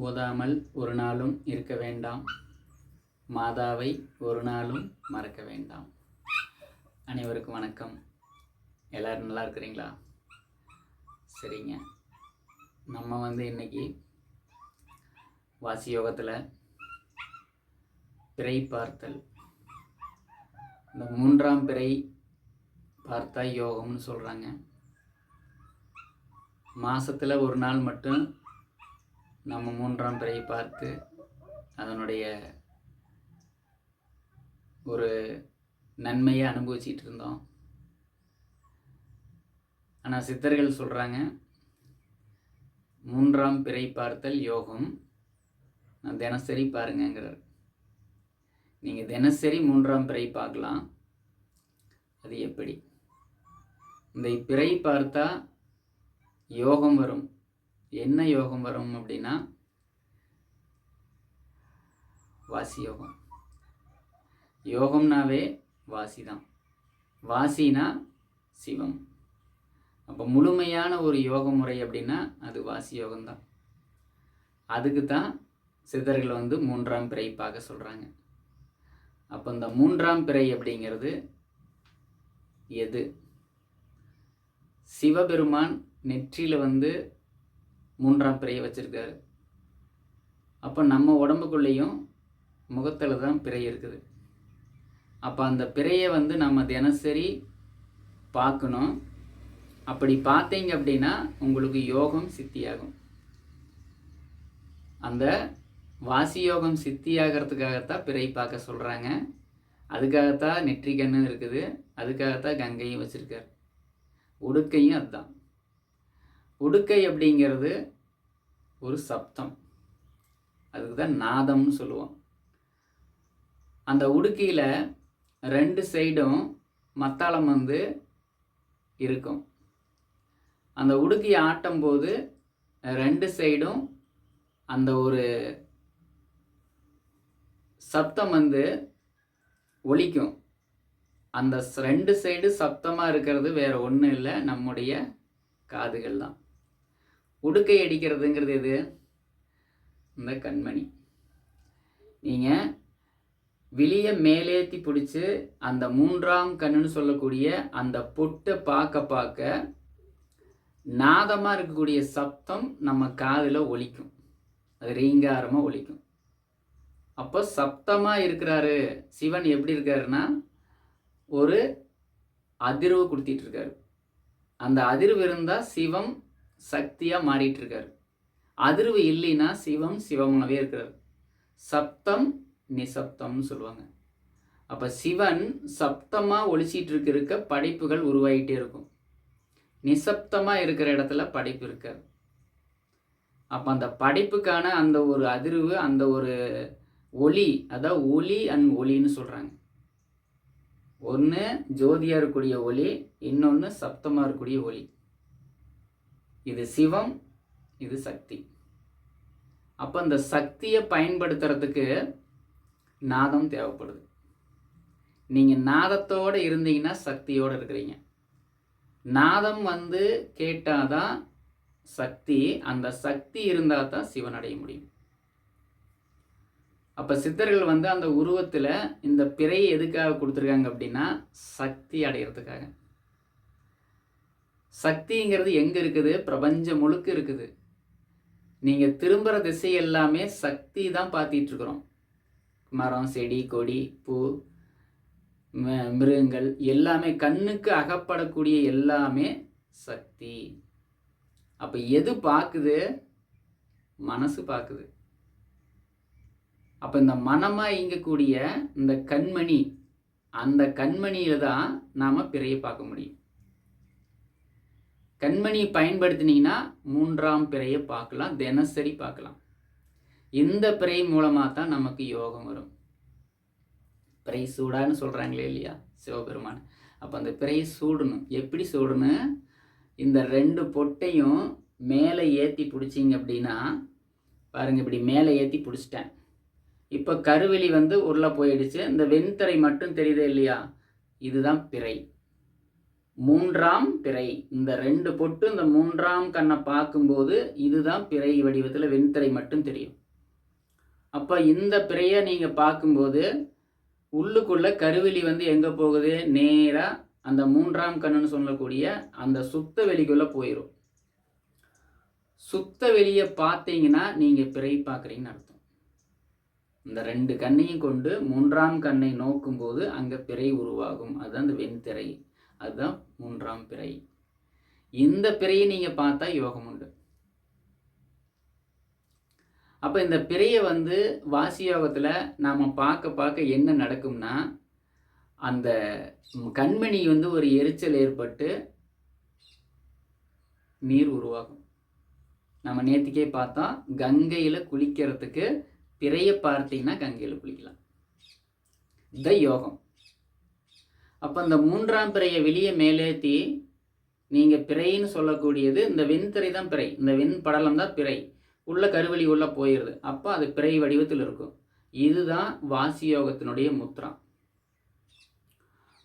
ஓதாமல் ஒரு நாளும் இருக்க வேண்டாம். மாதாவை ஒரு நாளும் மறக்க வேண்டாம். அனைவருக்கும் வணக்கம். எல்லோரும் நல்லா இருக்கிறீங்களா? சரிங்க. நம்ம வந்து இன்னைக்கு வாசி யோகத்தில் பிறை பார்த்தல். இந்த மூன்றாம் பிறை பார்த்தா யோகம்னு சொல்கிறாங்க மாதத்தில் ஒரு நாள் மட்டும் நம்ம மூன்றாம் பிறையை பார்த்து அதனுடைய ஒரு நன்மையை அனுபவிச்சிட்டு இருந்தோம். ஆனால் சித்தர்கள் சொல்கிறாங்க மூன்றாம் பிறை பார்த்தல் யோகம். நான் தினசரி பாருங்கங்கிறார். நீங்கள் தினசரி மூன்றாம் பிறை பார்க்கலாம். அது எப்படி? இந்த பிறை பார்த்தா யோகம் வரும். என்ன யோகம் வரும் அப்படின்னா? வாசி யோகம். யோகம்னாவே வாசி தான். வாசினா சிவம். அப்போ முழுமையான ஒரு யோக முறை அப்படின்னா அது வாசி யோகம்தான் அதுக்கு தான் சித்தர்கள் வந்து மூன்றாம் பிறை பார்க்க சொல்கிறாங்க அப்போ இந்த மூன்றாம் பிறை அப்படிங்கிறது எது? சிவபெருமான் நெற்றியில் வந்து மூன்றாம் பிறையை வச்சுருக்காரு. அப்போ நம்ம உடம்புக்குள்ளேயும் முகத்தில் தான் பிறை இருக்குது. அப்போ அந்த பிறையை வந்து நம்ம தினசரி பார்க்கணும். அப்படி பார்த்தீங்க அப்படின்னா உங்களுக்கு யோகம் சித்தியாகும். அந்த வாசி யோகம் சித்தியாகிறதுக்காகத்தான் பிறை பார்க்க சொல்கிறாங்க அதுக்காகத்தான் நெற்றிக்கண்ணும் இருக்குது. அதுக்காகத்தான் கங்கையும் வச்சுருக்கார். உடுக்கையும் அதுதான். உடுக்கை அப்படிங்கிறது ஒரு சப்தம். அதுக்கு தான் நாதம்னு சொல்லுவோம். அந்த உடுக்கையில் ரெண்டு சைடும் மத்தாளம் வந்து இருக்கும். அந்த உடுக்கையை ஆட்டும்போது ரெண்டு சைடும் அந்த ஒரு சப்தம் வந்து ஒழிக்கும் அந்த ரெண்டு சைடு சப்தமாக இருக்கிறது வேறு ஒன்றும் இல்லை நம்முடைய காதுகள் தான் உடுக்கை அடிக்கிறதுங்கிறது எது? இந்த கண்மணி. நீங்கள் வெளியே மேலேத்தி பிடிச்சி அந்த மூன்றாம் கண்ணுன்னு சொல்லக்கூடிய அந்த பொட்டை பார்க்க பார்க்க நாதமாக இருக்கக்கூடிய சப்தம் நம்ம காதில் ஒழிக்கும் அது ரீங்காரமாக ஒழிக்கும் அப்போ சப்தமாக இருக்கிறாரு சிவன் எப்படி இருக்காருன்னா ஒரு அதிர்வு கொடுத்திட்டு இருக்காரு. அந்த அதிர்வு இருந்தால் சிவம் சக்தியாக மாறிட்டு இருக்கார் அதிர்வு இல்லைன்னா சிவம் சிவமாகவே இருக்கிறார். சப்தம் நிசப்தம்னு சொல்லுவாங்க. அப்போ சிவன் சப்தமாக ஒழிச்சிட்டு இருக்க இருக்க படைப்புகள் உருவாகிட்டே இருக்கும். நிசப்தமாக இருக்கிற இடத்துல படைப்பு இருக்காது. அப்போ அந்த படைப்புக்கான அந்த ஒரு அதிர்வு அந்த ஒரு ஒளி அதான் ஒளி அண்ட் ஒளின்னு சொல்கிறாங்க ஒன்று ஜோதியாக இருக்கக்கூடிய ஒளி இன்னொன்று சப்தமாக இருக்கக்கூடிய ஒளி. இது சிவம் இது சக்தி. அப்போ இந்த சக்தியை பயன்படுத்துறதுக்கு நாதம் தேவைப்படுது. நீங்கள் நாதத்தோடு இருந்தீங்கன்னா சக்தியோடு இருக்கிறீங்க. நாதம் வந்து கேட்டாதான் சக்தி அந்த சக்தி இருந்தால் தான் சிவன் அடைய முடியும். அப்போ சித்தர்கள் வந்து அந்த உருவத்தில் இந்த பிறையை எதுக்காக கொடுத்துருக்காங்க அப்படின்னா சக்தி அடையிறதுக்காக. சக்திங்கிறது எங்கே இருக்குது? பிரபஞ்சம் முழுக்க இருக்குது. நீங்கள் திரும்புகிற திசை எல்லாமே சக்தி தான் பார்த்துட்ருக்குறோம். மரம் செடி கொடி பூ மிருகங்கள் எல்லாமே கண்ணுக்கு அகப்படக்கூடிய எல்லாமே சக்தி. அப்போ எது பார்க்குது? மனசு பார்க்குது. அப்போ இந்த மனமாக இயங்கக்கூடிய இந்த கண்மணி அந்த கண்மணியில் தான் நாம் பிறையை பார்க்க முடியும். கண்மணி பயன்படுத்தினீங்கன்னா மூன்றாம் பிறையை பார்க்கலாம் தினசரி பார்க்கலாம். இந்த பிறை மூலமாக தான் நமக்கு யோகம் வரும். பிறை சூடான்னு சொல்கிறாங்களே இல்லையா? சிவபெருமான். அப்போ அந்த பிறையை சூடணும். எப்படி சூடணும்? இந்த ரெண்டு பொட்டையும் மேலே ஏற்றி பிடிச்சிங்க அப்படின்னா பாருங்கள் இப்படி மேலே ஏற்றி பிடிச்சிட்டேன். இப்போ கருவெளி வந்து உருளை போயிடுச்சு. இந்த வெண்தரை மட்டும் தெரியுதே இல்லையா? இதுதான் பிறை. மூன்றாம் பிறை. இந்த ரெண்டு பொட்டு இந்த மூன்றாம் கண்ணை பார்க்கும்போது இதுதான் பிறை வடிவத்தில் வெண்திரை மட்டும் தெரியும். அப்போ இந்த பிறையை நீங்கள் பார்க்கும்போது உள்ளுக்குள்ள கருவிழி வந்து எங்கே போகுது? நேராக அந்த மூன்றாம் கண்ணுன்னு சொல்லக்கூடிய அந்த சுத்த வெளிக்குள்ளே போயிடும் சுத்த வெளியை பார்த்தீங்கன்னா நீங்கள் பிறை பார்க்குறீங்கன்னு அர்த்தம். இந்த ரெண்டு கண்ணையும் கொண்டு மூன்றாம் கண்ணை நோக்கும்போது அங்கே பிறை உருவாகும். அதுதான் அந்த வெண்திரை. அதுதான் மூன்றாம் பிறை. இந்த பிறையை நீங்கள் பார்த்தா யோகம் உண்டு. அப்போ இந்த பிறையை வந்து வாசி யோகத்தில் நாம் பார்க்க பார்க்க என்ன நடக்கும்னா அந்த கண்மணி வந்து ஒரு எரிச்சல் ஏற்பட்டு நீர் உருவாகும். நம்ம நேற்றுக்கே பார்த்தா கங்கையில் குளிக்கிறதுக்கு பிறைய பார்த்தீங்கன்னா கங்கையில் குளிக்கலாம். த யோகம். அப்போ இந்த மூன்றாம் பிறையை வெளியே மேலேத்தி நீங்கள் பிறைன்னு சொல்லக்கூடியது இந்த வெண்திரை தான் பிறை. இந்த வெண் படலம் தான் பிறை. உள்ள கருவழி உள்ளே போயிடுது அப்போ அது பிறை வடிவத்தில் இருக்கும். இதுதான் வாசி யோகத்தினுடைய முத்திரம்.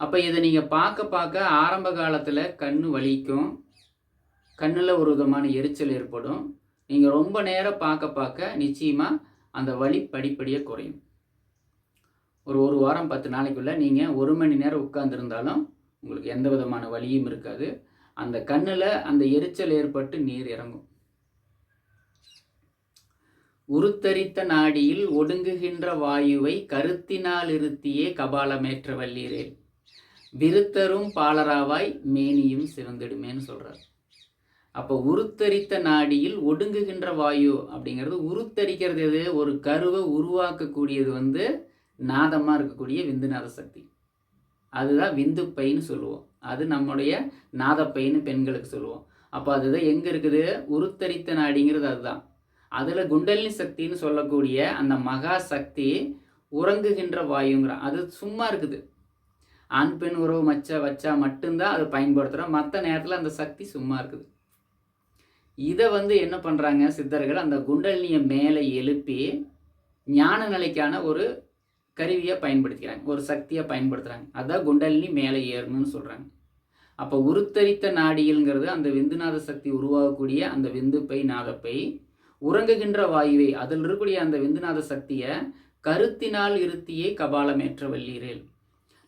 அப்போ இதை நீங்கள் பார்க்க பார்க்க ஆரம்ப காலத்தில் கண் வலிக்கும். கண்ணில் ஒரு விதமான எரிச்சல் ஏற்படும். நீங்கள் ரொம்ப நேரம் பார்க்க பார்க்க நிச்சயமாக அந்த வலி படிப்படியாக குறையும். ஒரு ஒரு வாரம் பத்து நாளைக்குள்ளே நீங்கள் ஒரு மணி நேரம் உட்காந்துருந்தாலும் உங்களுக்கு எந்த விதமான வலியும் இருக்காது. அந்த கண்ணில் அந்த எரிச்சல் ஏற்பட்டு நீர் இறங்கும். உருத்தரித்த நாடியில் ஒடுங்குகின்ற வாயுவை கருத்தினால் இருத்தியே கபாலமேற்ற வல்லீரே விருத்தரும் பாலராவாய் மேனியும் சிவந்திடுமேன்னு சொல்கிறார் அப்போ உருத்தரித்த நாடியில் ஒடுங்குகின்ற வாயு அப்படிங்கிறது உருத்தரிக்கிறது எது? ஒரு கருவை உருவாக்கக்கூடியது வந்து நாதமாக இருக்கக்கூடிய விந்து நாத சக்தி. அதுதான் விந்து பைன்னு சொல்லுவோம். அது நம்முடைய நாதப்பைன்னு பெண்களுக்கு சொல்லுவோம். அப்போ அதுதான் எங்கே இருக்குது? உருத்தரித்த நாடிங்கிறது அதுதான். அதில் குண்டலினி சக்தின்னு சொல்லக்கூடிய அந்த மகா சக்தி உறங்குகின்ற வாயுங்கிற அது சும்மா இருக்குது. ஆண் பெண் உறவு மச்ச வச்சா மட்டும்தான் அதை பயன்படுத்துகிறோம் மற்ற நேரத்தில் அந்த சக்தி சும்மா இருக்குது. இதை வந்து என்ன பண்ணுறாங்க சித்தர்கள்? அந்த குண்டலினியை மேலே எழுப்பி ஞான நிலைக்கான ஒரு கருவியை பயன்படுத்திக்கிறாங்க. ஒரு சக்தியை பயன்படுத்துகிறாங்க அதான் குண்டலினி மேலே ஏறணும்னு சொல்கிறாங்க அப்போ உருத்தரித்த நாடியல்ங்கிறது அந்த விந்துநாத சக்தி உருவாகக்கூடிய அந்த விந்துப்பை நாதப்பை உறங்குகின்ற வாயுவை. அதில் இருக்கக்கூடிய அந்த விந்துநாத சக்தியை கருத்தினால் இருத்தியே கபாலமேற்ற வல்லீரேல்.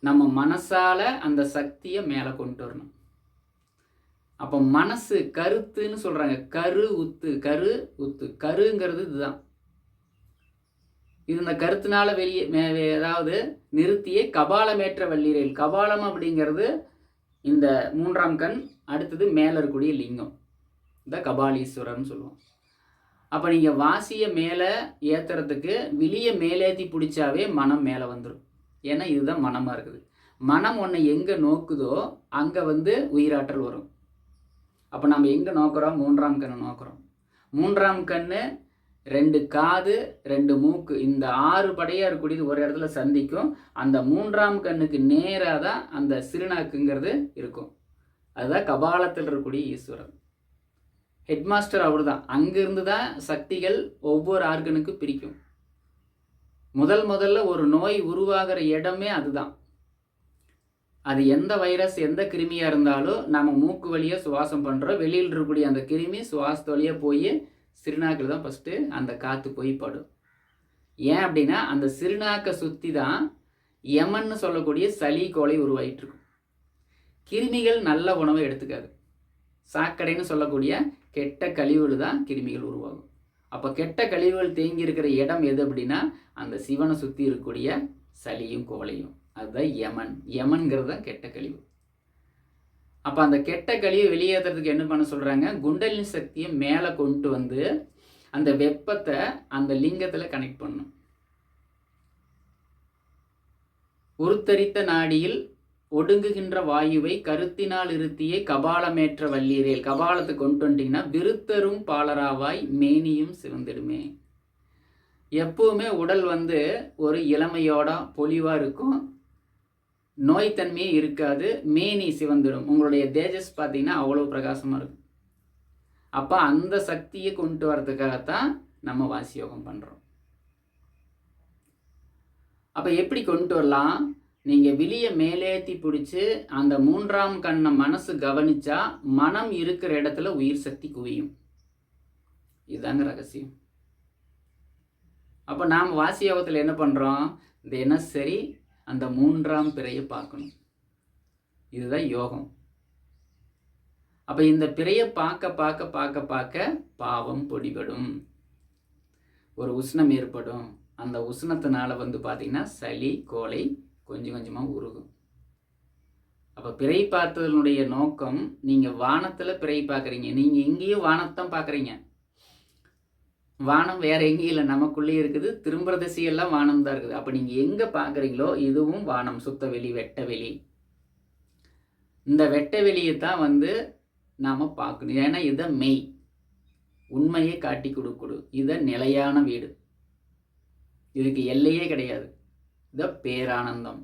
நம்ம மனசால அந்த சக்தியை மேலே கொண்டு வரணும். அப்போ மனசு கருத்துன்னு சொல்கிறாங்க கரு உத்து. கரு உத்து. கருங்கிறது இதுதான். இந்த கருத்தினால வெளியே ஏதாவது நிறுத்திய கபாலமேற்ற வள்ளிரையில் கபாலம் அப்படிங்கிறது இந்த மூன்றாம் கண் அடுத்தது மேலே இருக்கக்கூடிய லிங்கம். இந்த கபாலீஸ்வரர்னு சொல்லுவோம். அப்போ நீங்கள் வாசியை மேலே ஏற்றுறதுக்கு வெளியே மேலேற்றி பிடிச்சாவே மனம் மேலே வந்துடும் ஏன்னா இதுதான் மனமாக இருக்குது. மனம் ஒன்று எங்கே நோக்குதோ அங்கே வந்து உயிராற்றல் வரும். அப்போ நம்ம எங்கே நோக்கிறோம்? மூன்றாம் கண்ணை நோக்கிறோம். மூன்றாம் கண்ணு ரெண்டு காது ரெண்டு மூக்கு. இந்த ஆறு படையாக இருக்கக்கூடியது ஒரு இடத்துல சந்திக்கும். அந்த மூன்றாம் கண்ணுக்கு நேராக தான் அந்த சிறுநாக்குங்கிறது இருக்கும். அதுதான் கபாலத்தில் இருக்கக்கூடிய ஈஸ்வரன். ஹெட்மாஸ்டர் அவர் தான் அங்கிருந்து தான் சக்திகள் ஒவ்வொரு ஆர்கனுக்கு பிரிக்கும். முதல் முதல்ல ஒரு நோய் உருவாகிற இடமே அதுதான். அது எந்த வைரஸ் எந்த கிருமியாக இருந்தாலும் நம்ம மூக்கு வழியாக சுவாசம் பண்ணுறோம் வெளியில் இருக்கக்கூடிய அந்த கிருமி சுவாசத்து வழியாக போய் சிறுநாக்கில் தான் ஃபஸ்ட்டு அந்த காற்று போய் படும் ஏன் அப்படின்னா அந்த சிறுநாக்கை சுற்றி தான் யமன்னு சொல்லக்கூடிய சளி கோலை உருவாகிட்டு இருக்கும் கிருமிகள் நல்ல உணவை எடுத்துக்காது. சாக்கடைன்னு சொல்லக்கூடிய கெட்ட கழிவுகள் தான் கிருமிகள் உருவாகும். அப்போ கெட்ட கழிவுகள் தேங்கி இருக்கிற இடம் எது அப்படின்னா அந்த சிவனை சுற்றி இருக்கக்கூடிய சளியும் கோலையும் அதுதான் யமன். யமன்கிறது தான் கெட்ட கழிவு. அப்போ அந்த கெட்ட களியை வெளியேற்றுறதுக்கு என்ன பண்ண சொல்கிறாங்க குண்டலின் சக்தியை மேலே கொண்டு வந்து அந்த வெப்பத்தை அந்த லிங்கத்தில் கனெக்ட் பண்ணும் உருத்தரித்த நாடியில் ஒடுங்குகின்ற வாயுவை கருத்தினால் இருத்தியே கபாலமேற்ற வல்லீரேல். கபாலத்தை கொண்டு வந்துட்டீங்கன்னா விருத்தரும் பாலராவாய் மேனியும் சிவந்திடுமே. எப்பவுமே உடல் வந்து ஒரு இளமையோட பொலிவாக இருக்கும். நோய்த்தன்மையே இருக்காது மேனி சிவந்துடும். உங்களுடைய தேஜஸ் பார்த்தீங்கன்னா அவ்வளோ பிரகாசமாக இருக்கும். அப்போ அந்த சக்தியை கொண்டு வரதுக்காகத்தான் நம்ம வாசி யோகம் பண்ணுறோம் அப்போ எப்படி கொண்டு வரலாம்? நீங்கள் விழியை மேலேத்தி பிடிச்சி அந்த மூன்றாம் கண்ணை மனசு கவனிச்சா மனம் இருக்கிற இடத்துல உயிர் சக்தி குவியும். இதுதாங்க ரகசியம். அப்போ நாம் வாசி யோகத்தில் என்ன பண்ணுறோம் தினசரி அந்த மூன்றாம் பிறையை பார்க்கணும். இதுதான் யோகம். அப்போ இந்த பிறையை பார்க்க பார்க்க பார்க்க பார்க்க பாவம் பொடிபடும். ஒரு உஷ்ணம் ஏற்படும். அந்த உஷ்ணத்தினால வந்து பார்த்திங்கன்னா சளி கோலை கொஞ்சம் கொஞ்சமாக உருகும். அப்போ பிறை பார்த்ததனுடைய நோக்கம் நீங்கள் வானத்தில் பிறை பார்க்குறீங்க. நீங்கள் எங்கேயும் வானத்தான் பார்க்குறீங்க. வானம் வேற எங்கேயும் இல்லை நமக்குள்ளே இருக்குது. திரும்புற திசையெல்லாம் வானம் தான் இருக்குது. அப்போ நீங்கள் எங்கே பார்க்குறீங்களோ இதுவும் வானம். சுத்த வெளி வெட்ட வெளி. இந்த வெட்ட வெளியை தான் வந்து நாம் பார்க்கணும் ஏன்னா இதை மெய். உண்மையை காட்டி கொடுக்குடு. இதை நிலையான வீடு. இதுக்கு எல்லையே கிடையாது. இதை பேரானந்தம்.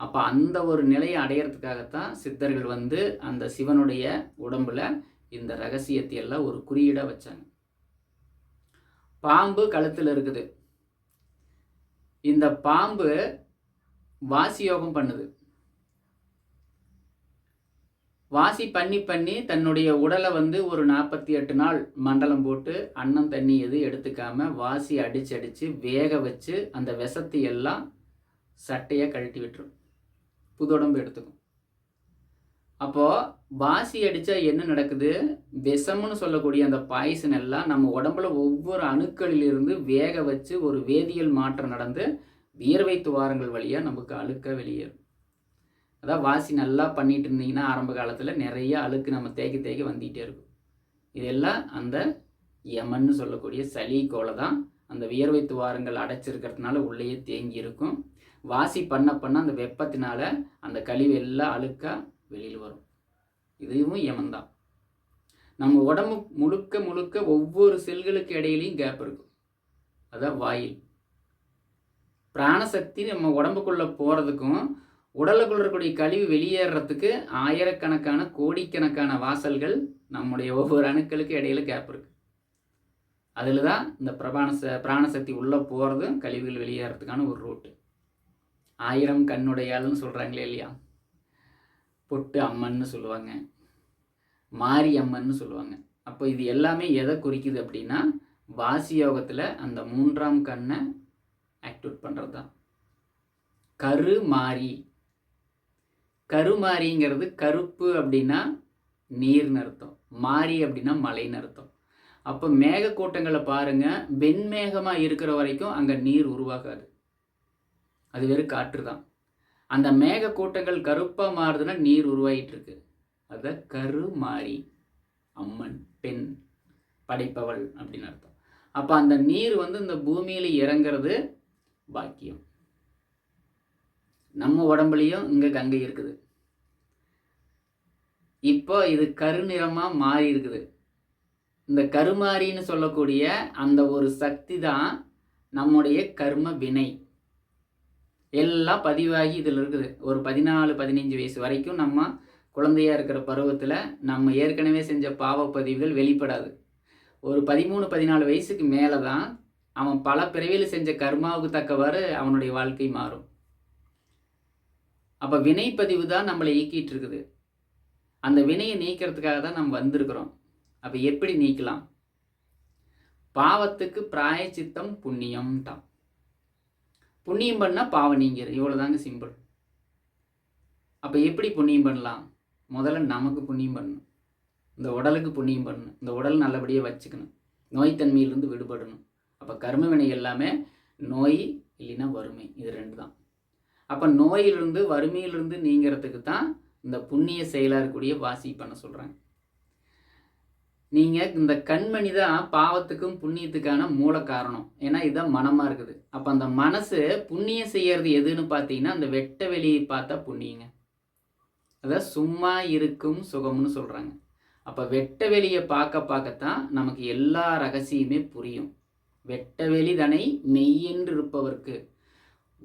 அப்போ அந்த ஒரு நிலையை அடையிறதுக்காகத்தான் சித்தர்கள் வந்து அந்த சிவனுடைய உடம்புல இந்த ரகசியத்தை எல்லாம் ஒரு குறியீடாக வச்சாங்க. பாம்பு கழுத்தில் இருக்குது. இந்த பாம்பு வாசி யோகம் பண்ணுது. வாசி பண்ணி பண்ணி தன்னுடைய உடலை வந்து ஒரு நாற்பத்தி எட்டு நாள் மண்டலம் போட்டு அன்னம் தண்ணி எது எடுத்துக்காம வாசி அடிச்சு அடித்து வேக வச்சு அந்த விஷத்தை எல்லாம் சட்டையை கழட்டி விட்டுரும். புது உடம்பு எடுத்துக்கும். அப்போது வாசி அடித்தா என்ன நடக்குது? விஷம்னு சொல்லக்கூடிய அந்த பாய்சன் எல்லாம் நம்ம உடம்புல ஒவ்வொரு அணுக்களிலிருந்து வேக வச்சு ஒரு வேதியியல் மாற்றம் நடந்து வியர்வை துவாரங்கள் வழியாக நமக்கு அழுக்க வெளியேறும். அதான் வாசி நல்லா பண்ணிட்டு இருந்தீங்கன்னா ஆரம்ப காலத்தில் நிறைய அழுக்கு நம்ம தேக்கி தேக்கி வந்துகிட்டே இருக்கும். இதெல்லாம் அந்த யமன்னு சொல்லக்கூடிய சளி கோலை தான் அந்த வியர்வை துவாரங்கள் அடைச்சிருக்கிறதுனால உள்ளேயே தேங்கி இருக்கும். வாசி பண்ண பண்ண அந்த வெப்பத்தினால அந்த கழிவு எல்லாம் அழுக்காக வெளியில் வரும். இதுவும் யமன்தான். நம்ம உடம்பு முழுக்க முழுக்க ஒவ்வொரு செல்களுக்கு இடையிலையும் கேப் இருக்கும். அதான் வாயில். பிராணசக்தி நம்ம உடம்புக்குள்ளே போகிறதுக்கும் உடலுக்குள்ள இருக்கக்கூடிய கழிவு வெளியேறத்துக்கு ஆயிரக்கணக்கான கோடிக்கணக்கான வாசல்கள் நம்முடைய ஒவ்வொரு அணுக்களுக்கு இடையில கேப் இருக்கு. அதில் தான் இந்த பிரபாணச பிராணசக்தி உள்ளே போகிறதும் கழிவுகள் வெளியேறதுக்கான ஒரு ரூட்டு ஆயிரம் கண்ணுடையாள்னு சொல்கிறாங்களே இல்லையா? பொட்டு அம்மன்னு சொல்லுவாங்க. மாரி அம்மன்னு சொல்லுவாங்க. அப்போ இது எல்லாமே எதை குறிக்குது அப்படின்னா வாசி யோகத்தில் அந்த மூன்றாம் கண்ணை ஆக்டிவேட் பண்ணுறது தான் கரு மாறி. கருமாரிங்கிறது கருப்பு அப்படின்னா நீர்னு அர்த்தம் மாறி அப்படின்னா மலைன்னு அர்த்தம் அப்போ மேகக்கூட்டங்களை பாருங்கள் வெண்மேகமாக இருக்கிற வரைக்கும் அங்கே நீர் உருவாகாது. அது வெறும் காற்று தான் அந்த மேக கூட்டங்கள் கருப்பாக மாறுதுன்னா நீர் உருவாகிட்டு இருக்கு அதை கருமாறி அம்மன் பெண் படைப்பவள் அப்படின்னு அர்த்தம். அப்போ அந்த நீர் வந்து இந்த பூமியில் இறங்கிறது பாக்கியம். நம்ம உடம்புலையும் இங்கே கங்கை இருக்குது. இப்போ இது கருநிறமாக மாறி இருக்குது. இந்த கருமாரின்னு சொல்லக்கூடிய அந்த ஒரு சக்தி தான் நம்முடைய கர்ம வினை. எல்லாம் பதிவாகி இதில் இருக்குது. ஒரு பதினாலு பதினஞ்சு வயசு வரைக்கும் நம்ம குழந்தையாக இருக்கிற பருவத்தில் நம்ம ஏற்கனவே செஞ்ச பாவப்பதிவுகள் வெளிப்படாது. ஒரு பதிமூணு பதினாலு வயசுக்கு மேலே தான் அவன் பல பிறவியில் செஞ்ச கர்மாவுக்கு தக்கவாறு அவனுடைய வாழ்க்கை மாறும். அப்போ வினைப்பதிவு தான் நம்மளை இயக்கிட்டு இருக்குது அந்த வினையை நீக்கிறதுக்காக தான் நம்ம வந்திருக்கிறோம். அப்போ எப்படி நீக்கலாம்? பாவத்துக்கு பிராயச்சித்தம் புண்ணியம் தான் புண்ணியம் பண்ணால் பாவம் நீங்கிற இவ்வளோ தாங்க சிம்பிள். அப்போ எப்படி புண்ணியம் பண்ணலாம்? முதல்ல நமக்கு புண்ணியம் பண்ணணும். இந்த உடலுக்கு புண்ணியம் பண்ணணும். இந்த உடல் நல்லபடியாக வச்சுக்கணும். நோய்த்தன்மையிலிருந்து விடுபடணும். அப்போ கர்ம வினை எல்லாமே நோய் இல்லைன்னா வறுமை. இது ரெண்டு தான். அப்போ நோயிலிருந்து வறுமையிலிருந்து நீங்கிறதுக்கு தான் இந்த புண்ணிய செயலாக இருக்கக்கூடிய வாசி பண்ண சொல்கிறாங்க நீங்கள் இந்த கண்மணி தான் பாவத்துக்கும் புண்ணியத்துக்கான மூல காரணம். ஏன்னா இதுதான் மனமாக இருக்குது. அப்போ அந்த மனசு புண்ணியம் செய்யறது எதுன்னு பார்த்தீங்கன்னா அந்த வெட்ட வெளியை பார்த்தா புண்ணியங்க. அதான் சும்மா இருக்கும் சுகம்னு சொல்கிறாங்க அப்போ வெட்ட வெளியை பார்க்க பார்க்கத்தான் நமக்கு எல்லா ரகசியமே புரியும். வெட்ட வெளி தனை மெய்யென்று இருப்பவர்க்கு.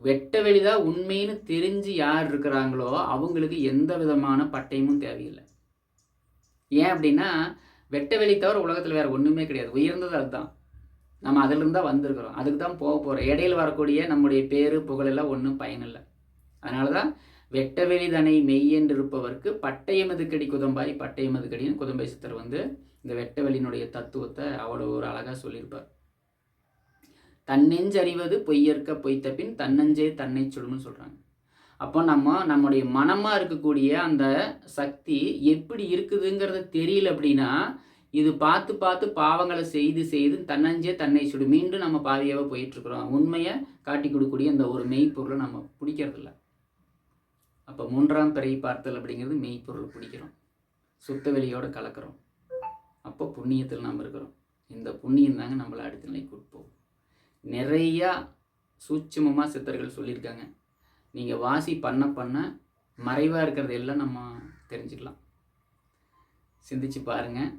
வெட்ட வெளிதான் உண்மைன்னு தெரிஞ்சு யார் இருக்கிறாங்களோ அவங்களுக்கு எந்த விதமான பட்டயமும் தேவையில்லை. ஏன் அப்படின்னா வெட்ட வெளி தவிர உலகத்தில் வேறு ஒன்றுமே கிடையாது. உயர்ந்தது அதுதான். நம்ம அதிலிருந்து தான் வந்திருக்கிறோம். அதுக்கு தான் போக போகிறோம் இடையில் வரக்கூடிய நம்முடைய பேர் புகழெல்லாம் ஒன்றும் பயனில்லை. அதனால தான் வெட்டவெளி தனை மெய் என்று இருப்பவர்க்கு பட்டயமதுக்கடி குதம்பாய்? பட்டயமதுக்கடின்னு குதம்பை சித்தர் வந்து இந்த வெட்டவெளியினுடைய தத்துவத்தை அவ்வளோ ஒரு அழகாக சொல்லியிருப்பார். தன்னெஞ்சறிவது பொய்யற்க பொய்த்த பின் தன்னஞ்சே தன்னை சுடும்னு சொல்கிறாங்க அப்போ நம்ம நம்முடைய மனமாக இருக்கக்கூடிய அந்த சக்தி எப்படி இருக்குதுங்கிறது தெரியல அப்படின்னா இது பார்த்து பார்த்து பாவங்களை செய்து செய்து தன்னஞ்சே தன்னை சுடு மீண்டும் நம்ம பாதியாக போயிட்டுருக்குறோம். உண்மையை காட்டி கொடுக்கக்கூடிய அந்த ஒரு மெய்ப்பொருளை நம்ம பிடிக்கிறதில்ல. அப்போ மூன்றாம் பிறை பார்த்தல் அப்படிங்கிறது மெய்ப்பொருளை பிடிக்கிறோம். சுத்த வெளியோடு கலக்கிறோம். அப்போ புண்ணியத்தில் நாம் இருக்கிறோம். இந்த புண்ணியம் தாங்க நம்மளை அடுத்த நிலைக்கு கொடுப்போம் நிறையா சூட்சமமாக சித்தர்கள் சொல்லியிருக்காங்க. நீங்கள் வாசி பண்ண பண்ண மறைவாக இருக்கிறது எல்லாம் நம்ம தெரிஞ்சுக்கலாம். சிந்திச்சு பாருங்கள்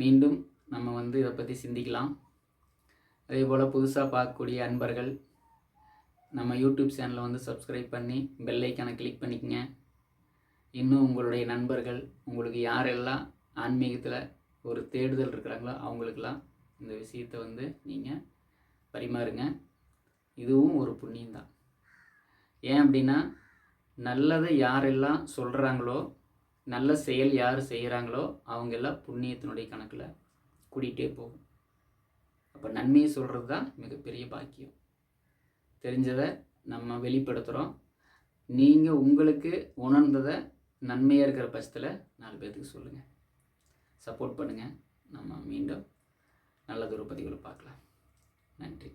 மீண்டும் நம்ம வந்து இதை பற்றி சிந்திக்கலாம். அதே போல் புதுசாக பார்க்கக்கூடிய அன்பர்கள் நம்ம யூடியூப் சேனலை வந்து சப்ஸ்கிரைப் பண்ணி பெல்லைக்கான கிளிக் பண்ணிக்கங்க. இன்னும் உங்களுடைய நண்பர்கள் உங்களுக்கு யாரெல்லாம் ஆன்மீகத்தில் ஒரு தேடுதல் இருக்கிறாங்களோ அவங்களுக்கெல்லாம் இந்த விஷயத்தை வந்து நீங்கள் பரிமாறுங்க. இதுவும் ஒரு புண்ணியம்தான். ஏன் அப்படின்னா நல்லதை யாரெல்லாம் சொல்கிறாங்களோ நல்ல செயல் யார் செய்கிறாங்களோ அவங்க எல்லாம் புண்ணியத்தினுடைய கணக்கில் கூட்டிகிட்டே போகும். அப்போ நன்மையை சொல்கிறது தான் மிகப்பெரிய பாக்கியம். தெரிஞ்சதை நம்ம வெளிப்படுத்துகிறோம் நீங்கள் உங்களுக்கு உணர்ந்ததை நன்மையாக இருக்கிற பட்சத்தில் நாலு பேர்த்துக்கு சொல்லுங்கள் சப்போர்ட் பண்ணுங்கள் நம்ம மீண்டும் நல்லதொரு பதிவில் பார்க்கலாம். நன்றி.